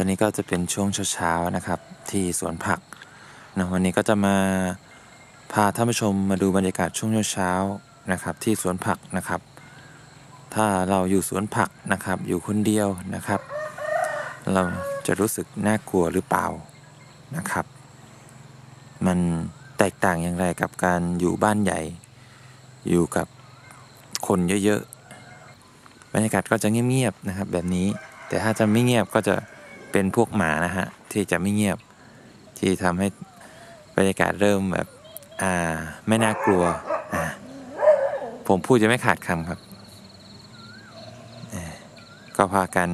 ตอนนี้ก็จะเป็นช่วงเช้าๆนะครับ ที่สวนผักนะวันนี้ก็จะมาพาท่านผู้ชมมาดูบรรยากาศช่วงเช้าๆนะครับ ที่สวนผักนะครับ ถ้าเราอยู่สวนผักนะครับ อยู่คนเดียวนะครับ เราจะรู้สึกน่ากลัวหรือเปล่านะครับ มันแตกต่างอย่างไรกับการอยู่บ้านใหญ่ อยู่กับคนเยอะๆบรรยากาศก็จะเงียบๆนะครับ แบบนี้แต่ถ้าจะไม่เงียบก็จะ เป็นพวกหมานะฮะ ที่จะไม่เงียบ ที่ทำให้บรรยากาศเริ่มแบบ อ่า ไม่น่ากลัว อ่า ผมพูดจะไม่ขาดคำครับ ก็พากัน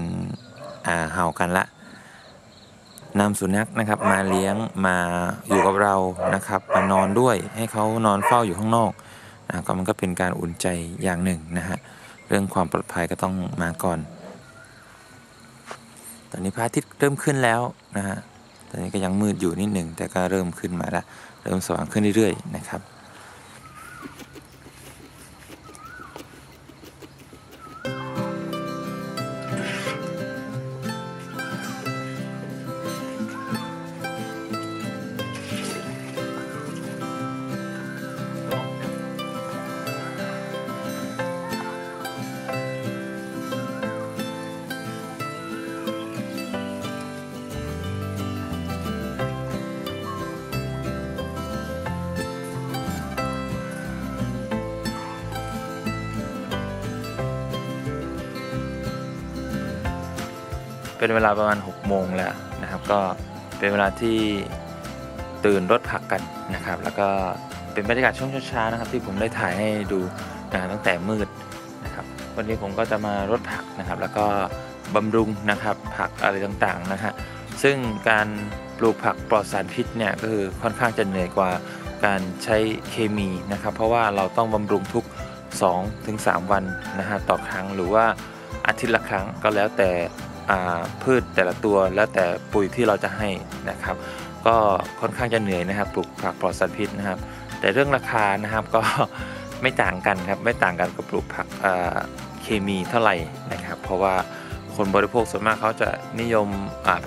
อ่า เห่ากันละนำสุนัขนะครับ มาเลี้ยงมาอยู่กับเรานะครับ มานอนด้วยให้เขานอนเฝ้าอยู่ข้างนอกนะก็มันก็เป็นการอุ่นใจอย่างหนึ่งนะฮะเรื่องความปลอดภัยก็ต้องมาก่อน อนนี้พระอาทิตย์เริ่มขึ้นแล้วนะฮะตอนนี้ก็ยังมืดอยู่นิดหนึ่งแต่ก็เริ่มขึ้นมาแล้วเริ่มสว่างขึ้นเรื่อยๆนะครับ เป็นเวลาประมาณ 6 โมงแล้วนะครับ ก็เป็นเวลาที่ตื่นรถผักกันนะครับ แล้วก็เป็นบรรยากาศช่วงเช้าๆนะครับ ที่ผมได้ถ่ายให้ดูนะตั้งแต่มืดนะครับ วันนี้ผมก็จะมารดผักนะครับ แล้วก็บำรุงนะครับผักอะไรต่างๆนะฮะซึ่งการปลูกผักปลอดสารพิษเนี่ยก็คือค่อนข้างจะเหนื่อยกว่าการใช้เคมีนะครับ เพราะว่าเราต้องบำรุงทุก 2-3 วันนะฮะต่อครั้งหรือว่าอาทิตย์ละครั้งก็แล้วแต่ พืชแต่ละตัวแล้วแต่ปุ๋ยที่เราจะให้นะครับ ก็ค่อนข้างจะเหนื่อยนะครับปลูกผักปลอดสารพิษนะครับ แต่เรื่องราคานะครับก็ไม่ต่างกันครับไม่ต่างกันกับปลูกผักเคมีเท่าไหร่นะครับ เพราะว่าคนบริโภคส่วนมากเขาจะนิยม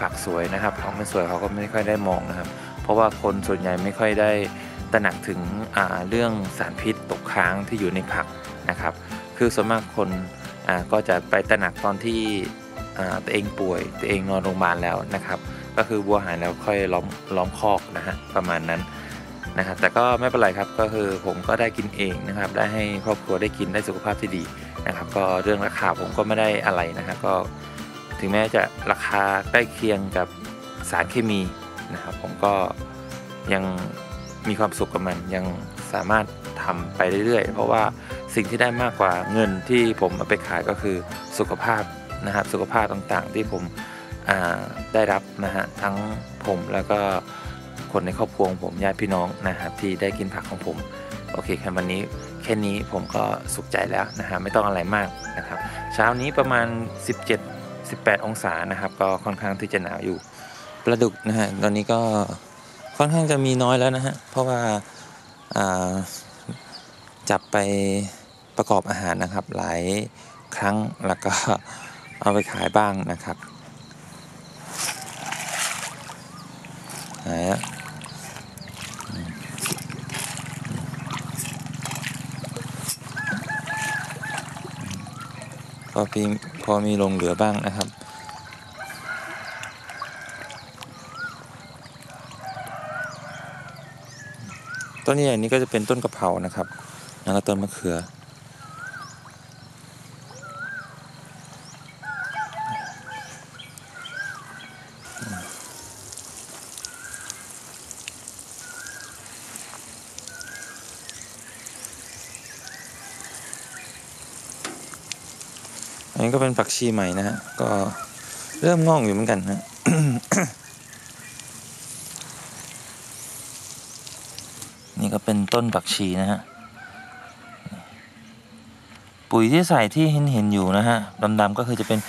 ผักสวยนะครับผักไม่สวยเขาก็ไม่ค่อยได้มองนะครับ เพราะว่าคนส่วนใหญ่ไม่ค่อยได้ตระหนักถึงเรื่องสารพิษตกค้างที่อยู่ในผักนะครับ คือส่วนมากคนก็จะไปตระหนักตอนที่ ตัวเองป่วยตัวเองนอนโรงพยาบาลแล้วนะครับ ก็คือวัวหายแล้วค่อยล้อมล้อมคอกนะฮะประมาณนั้นนะครับแต่ก็ไม่เป็นไรครับก็คือผมก็ได้กินเองนะครับ ได้ให้ครอบครัวได้กินได้สุขภาพที่ดีนะครับ ก็เรื่องราคาผมก็ไม่ได้อะไรนะครับก็ถึงแม้จะราคาใกล้เคียงกับสารเคมีนะครับ ผมก็ยังมีความสุขกับมันยังสามารถทำไปเรื่อยๆ เพราะว่าสิ่งที่ได้มากกว่าเงินที่ผมเอาไปขายก็คือสุขภาพ นะครับสุขภาพต่างๆ ที่ผมได้รับนะฮะทั้งผมแล้วก็คนในครอบครัวของผมญาติพี่น้องนะครับที่ได้กินผักของผม โอเคครับวันนี้แค่นี้ผมก็สุขใจแล้วนะฮะไม่ต้องอะไรมากนะครับเช้านี้ประมาณ 17 18 องศานะครับ ก็ค่อนข้างที่จะหนาวอยู่ปลาดุกนะฮะตอนนี้ก็ค่อนข้างจะมีน้อยแล้วนะฮะเพราะว่าอ่าจับไปประกอบอาหารนะครับ หลายครั้งแล้วก็ เอาไปขายบ้างนะครับหายแล้วพอมีพอมีลงเหลือบ้างนะครับต้นใหญ่นี้ก็จะเป็นต้นกะเพรานะครับ แล้วก็ต้นมะเขือ อันนี้ก็เป็นผักชีใหม่นะฮะ ก็เริ่มงอกอยู่เหมือนกันนะนี่ก็เป็นต้นผักชีนะฮะ ปุ๋ยที่ใส่ที่เห็นเห็นอยู่นะฮะดำๆก็คือจะเป็น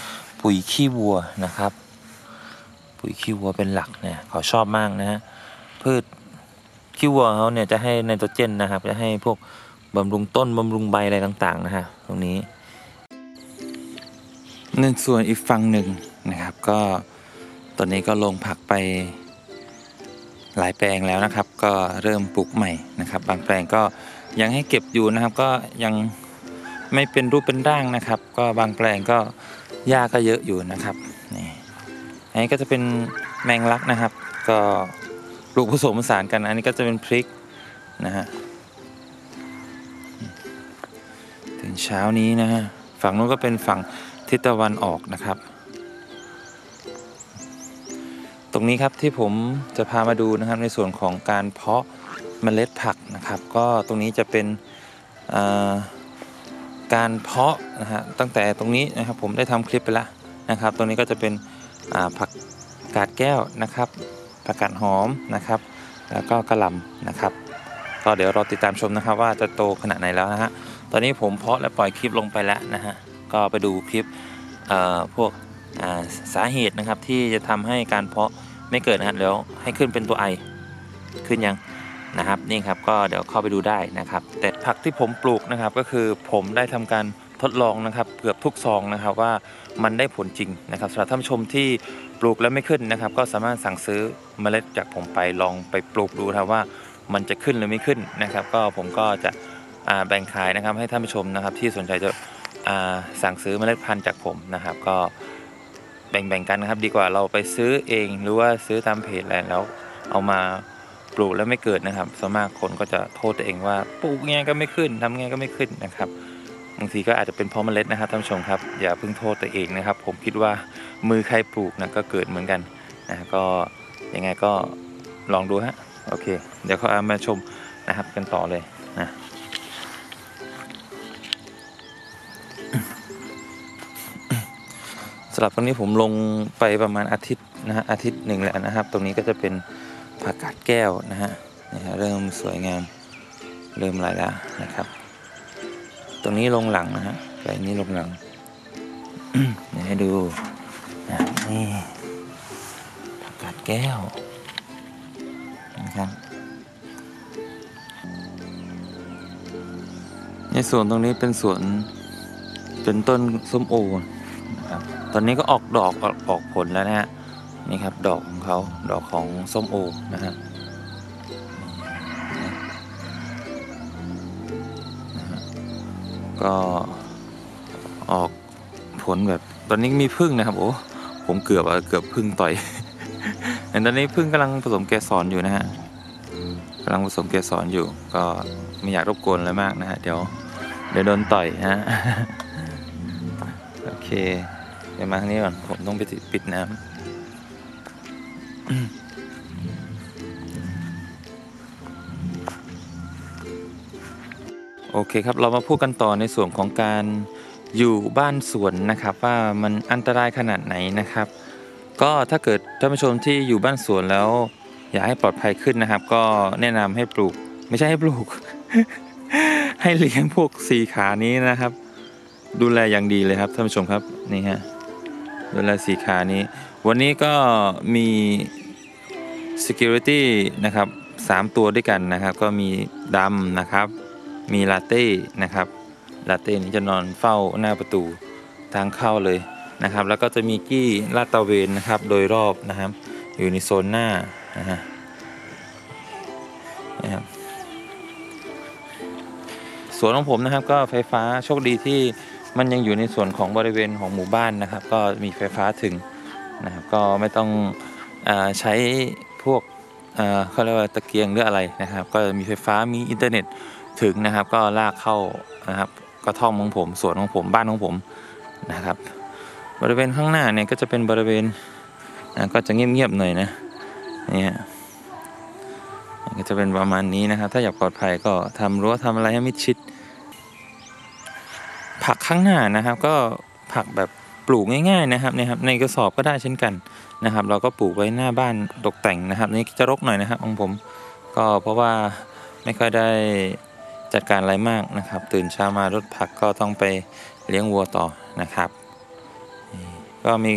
ปุ๋ยขี้วัวนะครับ ปุ๋ยขี้วัวเป็นหลักเนี่ยเขาชอบมากนะฮะพืชขี้วัวเขาเนี่ยจะให้ไนโตรเจนนะครับ จะให้พวกบำรุงต้นบำรุงใบอะไรต่างๆนะฮะตรงนี้ในส่วนอีกฝั่งหนึ่งนะครับ ก็ตอนนี้ก็ลงผักไปหลายแปลงแล้วนะครับ ก็เริ่มปลูกใหม่นะครับ บางแปลงก็ยังให้เก็บอยู่นะครับ ก็ยังไม่เป็นรูปเป็นร่างนะครับ ก็บางแปลงก็หญ้าก็เยอะอยู่นะครับ อันนี้ก็จะเป็นแมงลักนะครับ ก็ปลูกผสมผสานกันอันนี้ก็จะเป็นพริกนะฮะถึงเช้านี้นะฮะฝั่งนู้นก็เป็นฝั่งทิศตะวันออกนะครับ ตรงนี้ครับที่ผมจะพามาดูนะครับในส่วนของการเพาะเมล็ดผักนะครับ ก็ตรงนี้จะเป็นการเพาะนะฮะตั้งแต่ตรงนี้นะครับผมได้ทำคลิปไปแล้วนะครับ ตรงนี้ก็จะเป็น ผักกาดแก้วนะครับผักกาดหอมนะครับ แล้วก็กระหล่ำนะครับ ก็เดี๋ยวเรอติดตามชมนะครับว่าจะโตขนาดไหนแล้วนะฮะตอนนี้ผมเพาะและปล่อยคลิปลงไปแล้วนะฮะก็ไปดูคลิปพวกาสาเหตุนะครับที่จะทำให้การเพาะไม่เกิดนะครับแล้วให้ขึ้นเป็นตัวไอขึ้นยังนะครับนี่ครับก็เดี๋ยวเข้าไปดูได้นะครับ แต่ผักที่ผมปลูกนะครับก็คือผมได้ทำการ ทดลองนะครับเกือบทุกซองนะครับว่ามันได้ผลจริงนะครับสำหรับท่านผู้ชมที่ปลูกแล้วไม่ขึ้นนะครับ ก็สามารถสั่งซื้อเมล็ดจากผมไปลองไปปลูกดูนะครับว่ามันจะขึ้นหรือไม่ขึ้นนะครับ ก็ผมก็จะแบ่งขายนะครับให้ท่านผู้ชมนะครับ ที่สนใจจะสั่งซื้อเมล็ดพันธุ์จากผมนะครับ ก็แบ่งๆกันนะครับ ดีกว่าเราไปซื้อเองหรือว่าซื้อตามเพจอะไรแล้วเอามาปลูกแล้วไม่เกิดนะครับส่วนมากคนก็จะโทษตัวเองว่าปลูกไงก็ไม่ขึ้นทำไงก็ไม่ขึ้นนะครับ บางทีก็อาจจะเป็นเพราะเมล็ดนะครับท่านผู้ชมครับอย่าเพิ่งโทษตัวเองนะครับ ผมคิดว่ามือใครปลูกนะก็เกิดเหมือนกันนะก็ยังไงก็ลองดูฮะโอเค เดี๋ยวเขาเอามาชมนะครับกันต่อเลยนะสำหรับตรงนี้ผมลงไปประมาณอาทิตย์นะฮะอาทิตย์หนึ่งแล้วนะครับ ตรงนี้ก็จะเป็นผักกาดแก้วนะฮะนี่ฮะเริ่มสวยงามเริ่มอะไรแล้วนะครับ ตรงนี้ลงหลังนะฮะไปนี้ลงหลังเดี๋ยวให้ดูนี่ผักกาดแก้วนะครับในสวนตรงนี้เป็นสวนเป็นต้นส้มโอนะครับตอนนี้ก็ออกดอกออกออกผลแล้วนะฮะนี่ครับดอกของเขาดอกของส้มโอนะฮะนะ ก็ออกผลแบบตอนนี้มีพึ่งนะครับโอ้ผมเกือบเกือบพึ่งต่อยแต่ตอนนี้พึ่งกำลังผสมเกสรอยู่นะฮะกำลังผสมเกสรอยู่ ก็ไม่อยากรบกวนอะไรมากนะฮะเดี๋ยวเดี๋ยวโดนต่อยฮะโอเคเดี๋ยวมาทางนี้ก่อนผมต้องไปปิดน้ำ โอเคครับเรามาพูดกันต่อในส่วนของการอยู่บ้านสวนนะครับ ว่ามันอันตรายขนาดไหนนะครับ ก็ถ้าเกิดท่านผู้ชมที่อยู่บ้านสวนแล้ว อยากให้ปลอดภัยขึ้นนะครับ ก็แนะนำให้ปลูก ไม่ใช่ให้ปลูก ให้เลี้ยงพวกสีขานี้นะครับ ดูแลอย่างดีเลยครับท่านผู้ชมครับนี่ฮะดูแลสีขานี้ วันนี้ก็มี security นะครับสามตัวด้วยกันนะครับ ก็มีดำนะครับ มีลาเต้นะครับลาเต้นี้จะนอนเฝ้าหน้าประตูทางเข้าเลยนะครับ แล้วก็จะมีกี้ลาดตะเวนนะครับโดยรอบนะครับ อยู่ในโซนหน้านะฮะนะครับสวนของผมนะครับก็ไฟฟ้าโชคดีที่มันยังอยู่ในส่วนของบริเวณของหมู่บ้านนะครับ ก็มีไฟฟ้าถึงนะครับก็ไม่ต้องอใช้พวกเขาเรียกว่าตะเกียงหรืออะไรนะครับ ก็มีไฟฟ้ามีอินเทอร์เน็ต ถึงนะครับ ก็ลากเข้านะครับกระท่อมของผมสวนของผมบ้านของผมนะครับ บริเวณข้างหน้าเนี่ยก็จะเป็นบริเวณนะก็จะเงียบๆหน่อยนะเนี่ยก็จะเป็นประมาณนี้นะครับ ถ้าอยากปลอดภัยก็ทำรั้วทำอะไรให้มิดชิด ผักข้างหน้านะครับ ก็ผักแบบปลูกง่ายๆนะครับเนี่ยครับในกระสอบก็ได้เช่นกันนะครับ เราก็ปลูกไว้หน้าบ้านตกแต่งนะครับ นี่จะรกหน่อยนะครับของผม ก็เพราะว่าไม่ค่อยได้ จัดการอะไรมากนะครับ ตื่นเช้ามารถผักก็ต้องไปเลี้ยงวัวต่อนะครับ ก็มี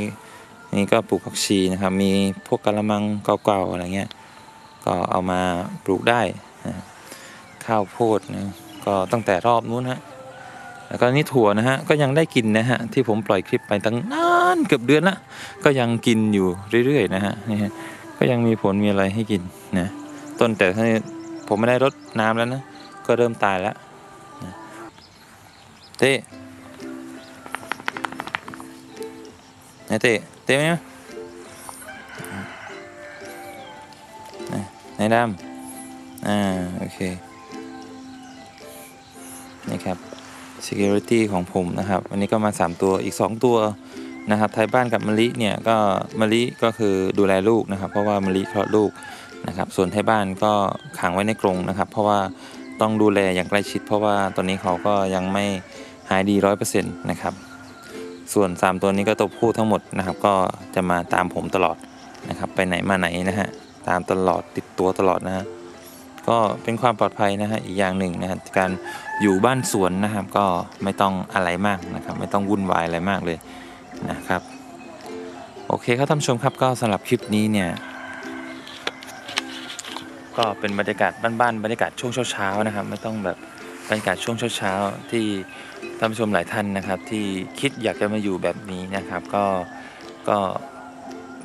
นี่ก็ปลูกผักชีนะครับ มีพวกกะละมังเก่าๆอะไรเงี้ยก็เอามาปลูกได้นะข้าวโพดนะก็ตั้งแต่รอบนู้นฮะแล้วก็นี่ถั่วนะฮะก็ยังได้กินนะฮะที่ผมปล่อยคลิปไปตั้งนานเกือบเดือนละก็ยังกินอยู่เรื่อยๆนะฮะนี่ฮะก็ยังมีผลมีอะไรให้กินนะต้นแต่ผมไม่ได้รดน้ำแล้วนะ ก็เริ่มตายแล้วเต้ไหนเต้เต้ไหมนะไหนดำอ่าโอเคนี่ครับ security ของผมนะครับวันนี้ก็มา 3 ตัวอีก 2 ตัวนะครับไทยบ้านกับมะลิเนี่ยก็มะลิก็คือดูแลลูกนะครับ เพราะว่ามะลิคลอดลูกนะครับ ส่วนไทยบ้านก็ขังไว้ในกรงนะครับ เพราะว่า ต้องดูแลอย่างใกล้ชิด เพราะว่าตอนนี้เขาก็ยังไม่หายดีร้อยเปอร์เซ็นต์นะครับ ส่วน 3 ตัวนี้ก็ตัวผู้ทั้งหมดนะครับ ก็จะมาตามผมตลอดนะครับ ไปไหนมาไหนนะฮะตามตลอดติดตัวตลอดนะฮะก็เป็นความปลอดภัยนะฮะอีกอย่างหนึ่งนะฮะการอยู่บ้านสวนนะครับ ก็ไม่ต้องอะไรมากนะครับ ไม่ต้องวุ่นวายอะไรมากเลยนะครับ โอเคครับท่านผู้ชมครับก็สำหรับคลิปนี้เนี่ย ก็เป็นบรรยากาศบ้านๆบรรยากาศช่วงเช้าๆนะครับ ไม่ต้องแบบบรรยากาศช่วงเช้าๆที่ท่านผู้ชมหลายท่านนะครับ ที่คิดอยากจะมาอยู่แบบนี้นะครับ ก็ก็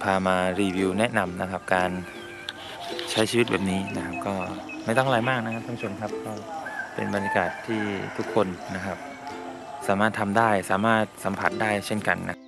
พามารีวิวแนะนำนะครับ การใช้ชีวิตแบบนี้นะครับ ก็ไม่ต้องอะไรมากนะครับท่านผู้ชมครับก็เป็นบรรยากาศที่ทุกคนนะครับ สามารถทำได้สามารถสัมผัสได้เช่นกันนะ